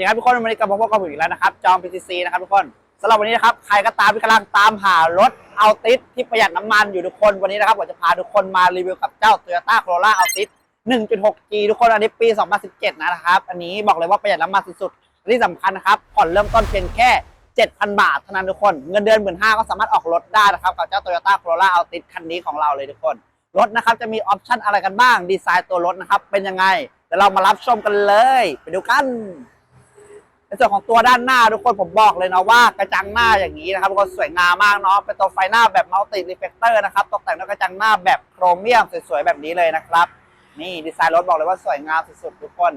ดีครับทุกคนวันนี้กลับมาพบกับผมอีกแล้วนะครับจอม PTC นะครับทุกคนสำหรับวันนี้นะครับใครก็ตามที่กำลังตามหารถเอาติสที่ประหยัดน้ำมันอยู่ทุกคนวันนี้นะครับผมจะพาทุกคนมารีวิวกับเจ้า Toyota Corolla Altis 1.6G ทุกคนอันนี้ปี 2017 นะครับอันนี้บอกเลยว่าประหยัดน้ำมันสุดๆที่สำคัญนะครับผ่อนเริ่มต้นเพียงแค่ 7,000 บาทเท่านั้นทุกคนเงินเดือน 15,000ก็สามารถออกรถได้นะครับกับเจ้า Toyota Corolla Altis คันนี้ของเราเลยทุกคนรถนะครับจะมีออปชั่นอะไรกันบ้างดีไซน์ตัวรถนะครับเป็นยังไงเดี๋ยวเรามารับชมกันเลย ไปดูกัน ในส่วนของตัวด้านหน้าทุกคนผมบอกเลยนะว่ากระจังหน้าอย่างนี้นะครับทุกคนสวยงามมากเนาะเป็นตัวไฟหน้าแบบมัลติรีเฟกเตอร์นะครับตกแต่งด้วยกระจังหน้าแบบโครเมียมสวยๆแบบนี้เลยนะครับ นี่ดีไซน์รถบอกเลยว่าสวยงามสุดๆทุกคน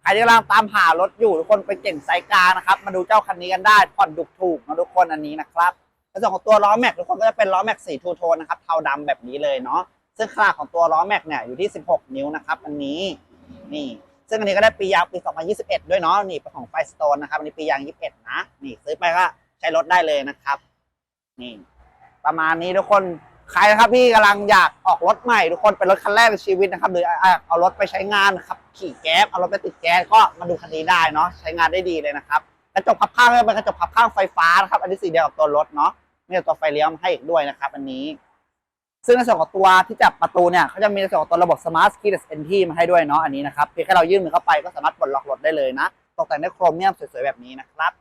ใครที่กำลังตามหารถอยู่ทุกคนไปเก่งไซส์กลางนะครับ มาดูเจ้าคันนี้กันได้ผ่อนถูกนะทุกคนอันนี้นะครับในส่วนของตัวล้อแม็กทุกคนก็จะเป็นล้อแม็กสีทูโทนนะครับเทาดำแบบนี้เลยเนาะซึ่งขนาดของตัวล้อแม็กเนี่ยอยู่ที่ 16 นิ้วนะครับ อันนี้นี่ ซึ่งอันนี้ก็ได้ปียางปี 2021 ด้วยเนาะนี่เป็นของไฟสโตนนะครับอันนี้ปียาง 21 นะ นี่ซื้อไปก็ใช้รถได้เลยนะครับ นี่ ประมาณนี้ทุกคนใครนะครับที่กำลังอยากออกรถใหม่ทุกคนเป็นรถคันแรกในชีวิตนะครับหรืออะเอารถไปใช้งานครับขี่แก๊สเอารถไปติดแก๊สก็มาดูคันนี้ได้เนาะใช้งานได้ดีเลยนะครับกระจกพับข้างก็เป็นกระจกพับข้างไฟฟ้านะครับอันนี้สีเดียวกับตัวรถเนาะมีตัวไฟเลี้ยวให้อีกด้วยนะครับ อันนี้ ซึ่งในส่วนของตัวที่จับประตูเนี่ยเขาจะมีในส่วนของตัวระบบ Smart Keyless Entry มาให้ด้วยเนาะอันนี้นะครับเพียงแค่เรายื่นมือเข้าไปก็สามารถปลดล็อกรถได้เลยนะตกแต่งด้วยโครเมียมสวยๆแบบนี้นะครับ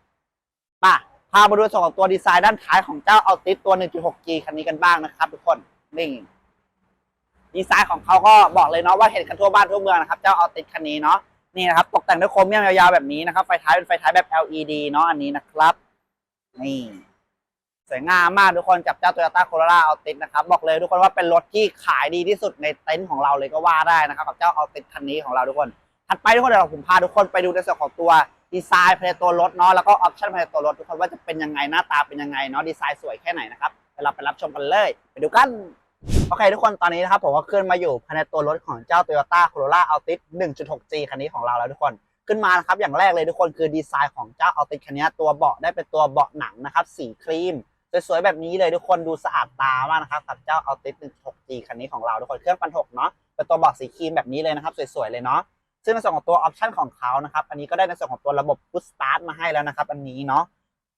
ป่ะพามาดูส่วนของตัวดีไซน์ด้านท้ายของเจ้า Altis ตัว 1.6G คันนี้กันบ้างนะครับ ทุกคนนี่ดีไซน์ของเขาก็บอกเลยเนาะว่าเห็นกันทั่วบ้านทั่วเมืองนะครับเจ้า Altis คันนี้เนาะนี่นะครับตกแต่งด้วยโครเมียมยาวๆแบบนี้นะครับไฟท้ายเป็นไฟท้ายแบบ LED เนาะอันนี้นะครับนี่ สวยงามมากทุกคนจับเจ้า Toyota Corolla Altis นะครับบอกเลยทุกคนว่าเป็นรถที่ขายดีที่สุดในเต็นท์ของเราเลยก็ว่าได้นะครับกับเจ้า Altis คันนี้ของเราทุกคน ถัดไปทุกคนเดี๋ยวผมพาทุกคนไปดูในส่วนของตัวดีไซน์ภายในตัวรถเนาะแล้วก็ออปชั่นภายในตัวรถทุกคนว่าจะเป็นยังไงหน้าตาเป็นยังไงเนาะดีไซน์สวยแค่ไหนนะครับเดี๋ยวเราไปรับชมกันเลย ไปดูกันโอเคทุกคนตอนนี้นะครับผมก็ขึ้นมาอยู่ภายในตัวรถของเจ้า Toyota Corolla Altis 1.6G คันนี้ของเราแล้วทุกคนขึ้นมานะครับอย่างแรกเลยทุกคนคือดีไซน์ของเจ้า Altis คันนี้ตัวเบาะได้เป็นตัวเบาะหนังนะครับสีครีม สวยๆแบบนี้เลยทุกคนดูสะอาดตามากนะครับกับเจ้า Altis 1.6G คันนี้ของเราทุกคนเครื่องพันหกเนาะเป็นตัวบาะสีครีมแบบนี้เลยนะครับสวยๆเลยเนาะซึ่งในส่วนของตัวออปชันของเขานะครับอันนี้ก็ได้ในส่วนของตัวระบบ Push Start มาให้แล้วนะครับอันนี้เนาะ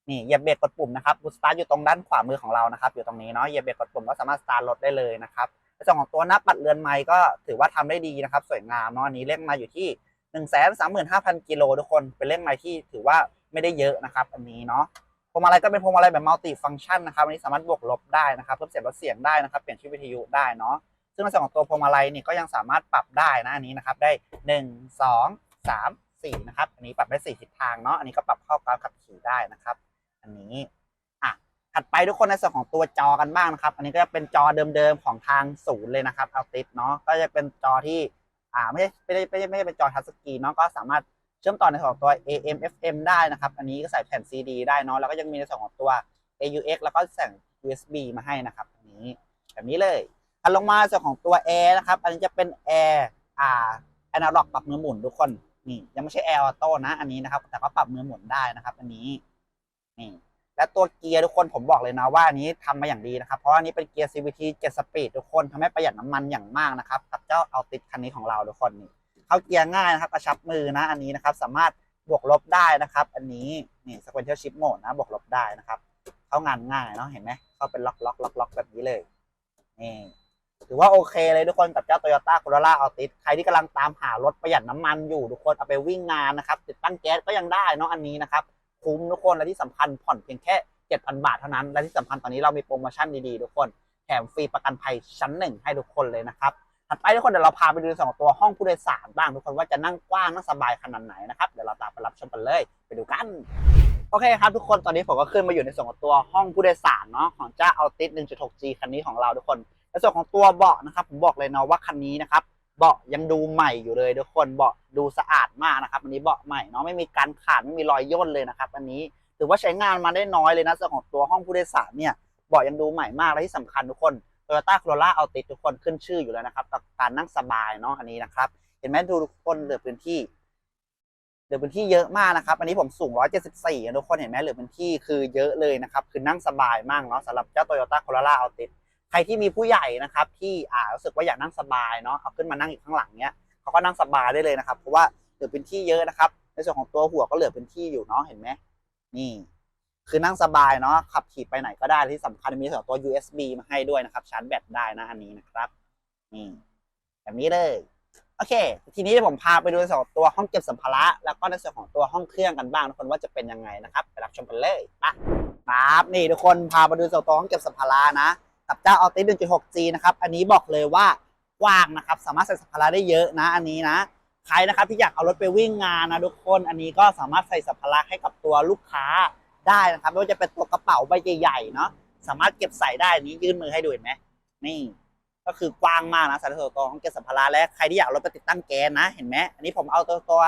นี่เหยียบเบรกกดปุ่มนะครับ Push Start อยู่ตรงด้านขวามือของเรานะครับอยู่ตรงนี้เนาะเหยียบเบรกกดปุ่มก็สามารถสตาร์ทรถได้เลยนะครับในส่วนของตัวหน้าปัดเรือนไม้ก็ถือว่าทำได้ดีนะครับสวยงามเนาะอันนี้เลขมาอยู่ที่1 3 5 0 0 0กิโลทุกคนเป็นเลขไม้ที่ถือว่าไม่ได้เยอะนะครับ อันนี้เนาะ พวงมาลัยก็เป็นพวงมาลัยแบบมัลติฟัง c t ชันนะครับอันนี้สามารถบวกลบได้นะครับเพิ่มเสียงลดเสียงได้นะครับเปลี่ยนชื่อวิทยุได้เนาะซึ่งในส่วนของตัวพวงมาลัยนี่ก็ยังสามารถปรับได้นะอันนี้นะครับได้ 1 2 3 4นะครับอันนี้ปรับได้4ทิศทางเนาะอันนี้ก็ปรับเข้าการขับขี่ได้นะครับ อันนี้อะถัดไปทุกคนในส่วนของตัวจอกันบ้างนะครับ อันนี้ก็จะเป็นจอเดิมๆของทางศูนย์เลยนะครับเอาติดเนาะก็จะเป็นจอที่อ่าไม่ใช่ไม่ได้ไม่ได้ไม่ได้เป็นจอทัชสกรีนเนาะก็สามารถ เชื่อมต่อในส่วนของตัว AM FM ได้นะครับ อันนี้ก็ใส่แผ่น CD ได้เนาะแล้วก็ยังมีในส่วนของตัว AUX แล้วก็ใส่ USB มาให้นะครับอันนี้แบบนี้เลยถัดลงมาส่วนของตัว Air นะครับ อันนี้จะเป็น Air อ่า Analog ปรับมือหมุนทุกคนนี่ยังไม่ใช่ Air Auto นะ อันนี้นะครับ แต่ก็ปรับมือหมุนได้นะครับ อันนี้นี่และตัวเกียร์ทุกคนผมบอกเลยนะว่าอันนี้ทำมาอย่างดีนะครับ เพราะอันนี้เป็นเกียร์ CVT 7 Speed ทุกคนทำให้ประหยัดน้ำมันอย่างมากนะครับกับเจ้า Altis คันนี้ของเราทุกคนนี่ เข้าเกียร์ง่ายนะครับกระชับมือนะอันนี้นะครับ สามารถบวกลบได้นะครับ อันนี้นี่ sequential shift mode นะบวกลบได้นะครับ เข้างานง่ายเนาะเห็นไหมเข้าเป็นล็อกล็อกล็อกล็อกแบบนี้เลยนี่ถือว่าโอเคเลยทุกคนกับเจ้า Toyota Corolla Altis ใครที่กำลังตามหารถประหยัดน้ำมันอยู่ทุกคนเอาไปวิ่งงานนะครับ ติดตั้งแก๊สก็ยังได้เนาะอันนี้นะครับ คุ้มทุกคนและที่สำคัญผ่อนเพียงแค่ 7,000 บาทเท่านั้น และที่สำคัญตอนนี้เรามีโปรโมชั่นดีๆ ทุกคนแถมฟรีประกันภัยชั้นหนึ่งให้ทุกคนเลยนะครับ ถัดไปทุกคนเดี๋ยวเราพาไปดูสองตัวห้องผู้โดยสารบ้างทุกคนว่าจะนั่งกว้างนั่งสบายขนาดไหนนะครับเดี๋ยวเราตามไปรับชมกันเลยไปดูกันโอเคครับทุกคนตอนนี้ผมก็ขึ้นมาอยู่ในส่วนของตัวห้องผู้โดยสารเนาะของเจ้า Altis 1.6G คันนี้ของเราทุกคนในส่วนของตัวเบาะนะครับผมบอกเลยเนาะว่าคันนี้นะครับเบาะยังดูใหม่อยู่เลยทุกคนเบาะดูสะอาดมากนะครับอันนี้เบาะใหม่เนาะไม่มีการขาดไม่มีรอยย่นเลยนะครับอันนี้ถือว่าใช้งานมาได้น้อยเลยนะส่วนของตัวห้องผู้โดยสารเนี่ยเบาะยังดูใหม่มากและที่สำคัญทุกคน Toyota Corolla Altis ทุกคนขึ้นชื่ออยู่แล้วนะครับกับการนั่งสบายเนาะอันนี้นะครับ เห็นไหมดูทุกคนเหลือพื้นที่เหลือพื้นที่เยอะมากนะครับ อันนี้ผมสูง 174ทุกคนเห็นไหมเหลือพื้นที่คือเยอะเลยนะครับ คือนั่งสบายมากเนาะสำหรับเจ้า Toyota Corolla Altis ใครที่มีผู้ใหญ่นะครับ ที่อ่ารู้สึกว่าอยากนั่งสบายเนาะเอาขึ้นมานั่งอยู่ข้างหลังเนี้ยเขาก็นั่งสบายได้เลยนะครับ เพราะว่าเหลือพื้นที่เยอะนะครับ ในส่วนของตัวหัวก็เหลือพื้นที่อยู่เนาะเห็นไหมนี่ คือนั่งสบายเนาะขับขี่ไปไหนก็ได้ที่สำคัญมีส่วนของตัว USB มาให้ด้วยนะครับ ชาร์จแบตได้นะอันนี้นะครับนี่แบบนี้เลยโอเค ทีนี้ผมพาไปดูในส่วนของตัวห้องเก็บสัมภาระแล้วก็ในส่วนของตัวห้องเครื่องกันบ้างทุกคนว่าจะเป็นยังไงนะครับไปรับชมกันเลยไปครับนี่ทุกคนพาไปดูส่วนของตัวห้องเก็บสัมภาระนะกับเจ้า Altis 1.6G นะครับอันนี้บอกเลยว่ากว้างนะครับ สามารถใส่สัมภาระได้เยอะนะ อันนี้นะใครนะครับที่อยากเอารถไปวิ่งงานนะทุกคนอันนี้ก็สามารถใส่สัมภาระให้กับตัวลูกค้า ได้นะครับไม่ว่าจะเป็นตัวกระเป๋าใบใหญ่ๆเนาะสามารถเก็บใส่ได้นี้ยื่นมือให้ดูเห็นไหมนี่ก็คือกว้างมากนะสายตัวตัวของเก็บสัมภาระและใครที่อยากเอารถไปติดตั้งแกนนะ เห็นไหมอันนี้ผมเอาตัวตัว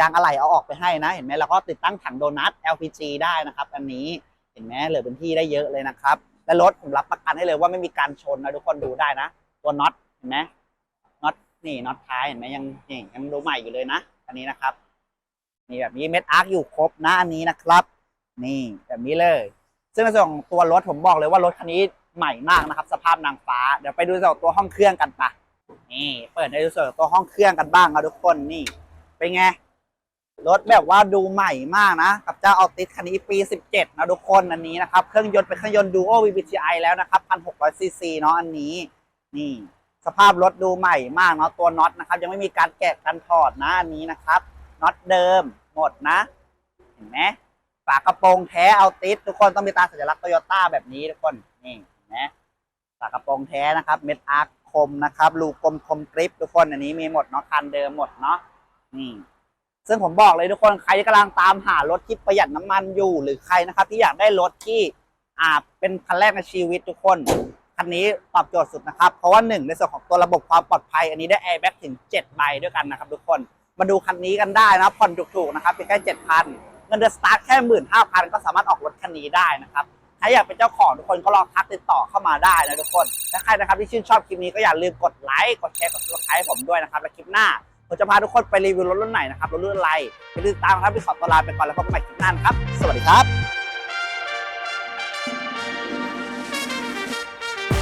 ยางอะไหล่เอาออกไปให้นะ เห็นไหมแล้วก็ติดตั้งถังโดนัท LPG ได้นะครับ อันนี้เห็นไหมเหลือพื้นที่ได้เยอะเลยนะครับ และรถผมรับประกันให้เลยว่าไม่มีการชนนะทุกคนดูได้นะ ตัวน็อตเห็นไหมน็อตนี่น็อตท้ายเห็นไหมยังยังดูใหม่อยู่เลยนะ อันนี้นะครับนี่แบบนี้เม็ดอาร์คอยู่ครบนะอันนี้นะครับ นี่แบบนี้เลย ซึ่งในส่วนของตัวรถผมบอกเลยว่ารถคันนี้ใหม่มากนะครับ สภาพนางฟ้า เดี๋ยวไปดูในส่วนของตัวห้องเครื่องกันปะนี่เปิดในส่วนของตัวห้องเครื่องกันบ้างนะทุกคนนี่ เป็นไงรถแบบว่าดูใหม่มากนะกับเจ้าออติสคันนี้ปี 17 นะทุกคนอันนี้นะครับ เครื่องยนต์เป็นเครื่องยนต์ Duo VVTi แล้วนะครับ1,600ซีซีเนาะอันนี้ นี่ สภาพรถดูใหม่มากเนาะตัวน็อตนะครับ ยังไม่มีการแกะกันถอดนะอันนี้นะครับน็อตเดิมหมดนะ เห็นไหม ฝากระโปรงแท้เอาติสทุกคนต้องมีตาสัญลักษณ์โตโยต้าแบบนี้ทุกคนนี่นไหมฝากระโปรงแท้นะครับเม็ดอาร์คคมนะครับรูกกลมคมกริปทุกคนอันนี้มีหมดเนาะคันเดิมหมดเนาะนี่ซึ่งผมบอกเลยทุกคนใครที่กำลังตามหารถที่ประหยัดน้ำมันอยู่ หรือใครนะครับ ที่อยากได้รถที่อ่าเป็นคันแรกในชีวิตทุกคนคันนี้ตอบโจทย์สุดนะครับ เพราะว่าหนึ่งในส่วนของตัวระบบความปลอดภัย อันนี้ได้แอร์แบ็กถึง 7 ใบด้วยกันนะครับทุกคนมาดูคันนี้กันได้นะผ่อนถูกๆนะครับเพียงแค่เจ็ดพัน เงินเดือนสตาร์ทแค่หมื่นห้าพันก็สามารถออกรถคันนี้ได้นะครับถ้าอยากเป็นเจ้าของทุกคนก็ลองทักติดต่อเข้ามาได้นะทุกคนและใครนะครับที่ชื่นชอบคลิปนี้ก็อย่าลืมกดไลค์กดแชร์กดซับสไครต์ผมด้วยนะครับและคลิปหน้าผมจะพาทุกคนไปรีวิวรถรุ่นไหนนะครับรถรุ่นอะไรอย่าลืมตามนะครับที่ขอตัวลาไปก่อนแล้วพบกันใหม่คลิปหน้านะครับ สวัสดีครับ